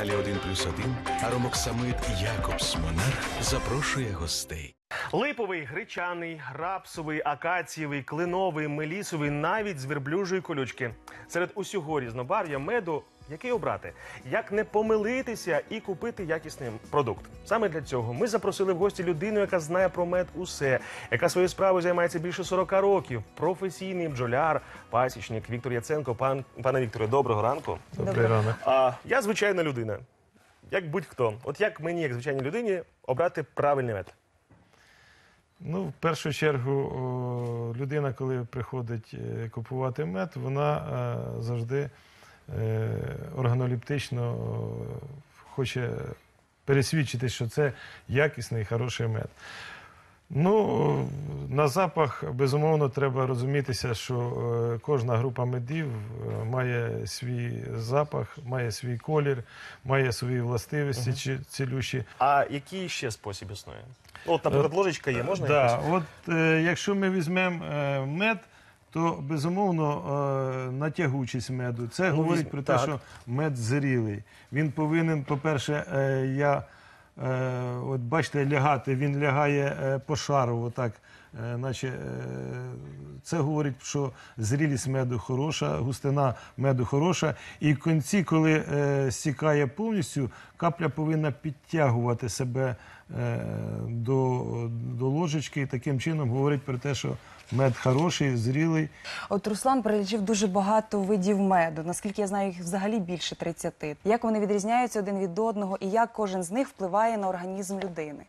каналі 1 плюс 1 Аромоксамит Якобс Монарх запрошує гостей. Липовий, гречаний, рапсовий, акацієвий, клиновий, мелісовий, навіть з верблюжої колючки. Серед усього різнобар'я меду який обрати? Як не помилитися і купити якісний продукт? Саме для цього ми запросили в гості людину, яка знає про мед усе, яка своєю справою займається більше 40 років. Професійний бджоляр, пасічник Віктор Яценко. Пан пане Вікторе, доброго ранку. Добрий ранок. А я звичайна людина, як будь-хто. От як мені, як звичайній людині, обрати правильний мед? Ну, в першу чергу, людина, коли приходить е, купувати мед, вона е, завжди органоліптично хоче пересвідчити, що це якісний, хороший мед. Ну, на запах, безумовно, треба розумітися, що е, кожна група медів е, має свій запах, має свій колір, має свої властивості чи- цілющі. А який ще спосіб існує? Ну, От, наприклад, ложечка є, можна да, якось? от е, якщо ми візьмемо е, мед, то безумовно е, натягучість меду. Це говорить візьм- про те, так. що мед зрілий. Він повинен, по-перше, е, я. Е, от бачите, лягати, він лягає е, по шару, отак, е, наче е, це говорить, що зрілість меду хороша, густина меду хороша. І в кінці, коли е, стікає повністю, капля повинна підтягувати себе е, до, до ложечки і таким чином говорить про те, що мед хороший, зрілий. От Руслан перелічив дуже багато видів меду. Наскільки я знаю, їх взагалі більше 30. Як вони відрізняються один від одного і як кожен з них впливає на організм людини?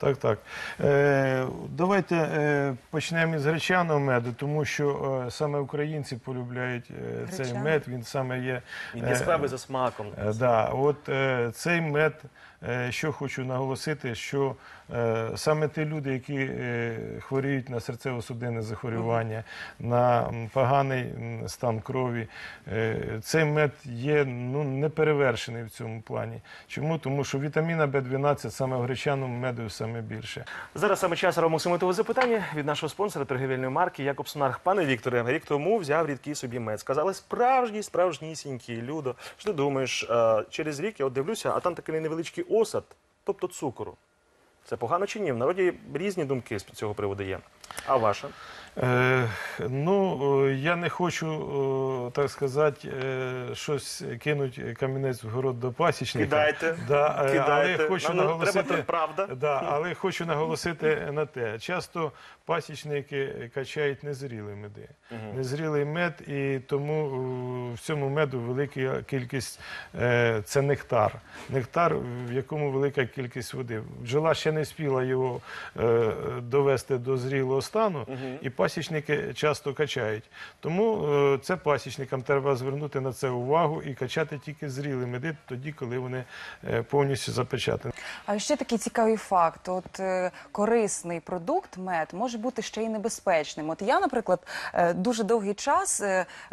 Так, так. Е, давайте е, почнемо із гречаного меду, тому що е, саме українці полюбляють е, цей Гречаний? мед. Він саме є. Він е, яскравий за смаком. Е, Да, от е, цей мед, е, що хочу наголосити, що е, саме ті люди, які е, хворіють на серцево-судинне захворювання, на м, поганий м, стан крові, е, цей мед є ну, неперевершений в цьому плані. Чому? Тому що вітаміна В12 саме в гречаному меду саме більше. Зараз саме час ромоксимитового запитання від нашого спонсора торгівельної марки Якобс Монарх. Пане Вікторе, рік тому взяв рідкий собі мед. Сказали, справжній, справжнісінький, Людо. Що ти думаєш, е, через рік я от дивлюся, а там такий невеличкий осад, тобто цукору. Це погано чи ні? В народі різні думки з цього приводу є. А ваша? Е, ну, е, я не хочу, е, так сказати, щось кинуть камінець в город до пасічника. Кидайте, Да, кидайте. Але хочу Нам наголосити, треба, правда. Да, але хочу наголосити на те. Часто пасічники качають незрілі меди. Незрілий мед, і тому в цьому меду велика кількість це нектар. Нектар, в якому велика кількість води. Бджола ще не спіла його довести до зрілого стану, і пасічники часто качають. Тому е, це пасічникам треба звернути на це увагу і качати тільки зрілі меди, тоді, коли вони е, повністю запечатані. А ще такий цікавий факт: от е, корисний продукт мед може бути ще й небезпечним. От я, наприклад, дуже довгий час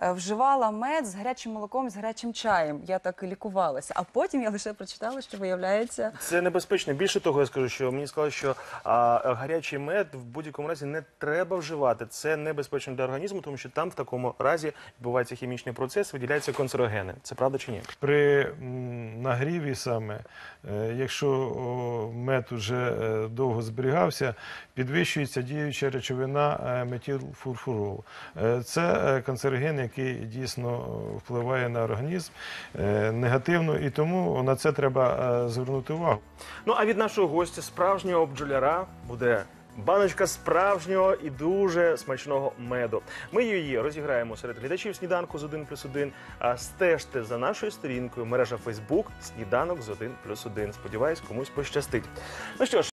вживала мед з гарячим молоком, з гарячим чаєм. Я так і лікувалася. А потім я лише прочитала, що виявляється. Це небезпечно. Більше того, я скажу, що мені сказали, що а, гарячий мед в будь-якому разі не треба вживати. Це небезпечно для організму, тому що там в такому разі відбувається хімічний процес, виділяються канцерогени. Це правда чи ні? При нагріві саме, е, якщо мед уже е, довго зберігався, підвищується діюча речовина е, метилфурфурол. Е, Це канцероген, який дійсно впливає на організм негативно, і тому на це треба звернути увагу. Ну а від нашого гостя, справжнього бджоляра, буде баночка справжнього і дуже смачного меду. Ми її розіграємо серед глядачів сніданку з 1 плюс 1. А стежте за нашою сторінкою мережа Фейсбук Сніданок з 1 плюс 1. Сподіваюсь, комусь пощастить. Ну що ж.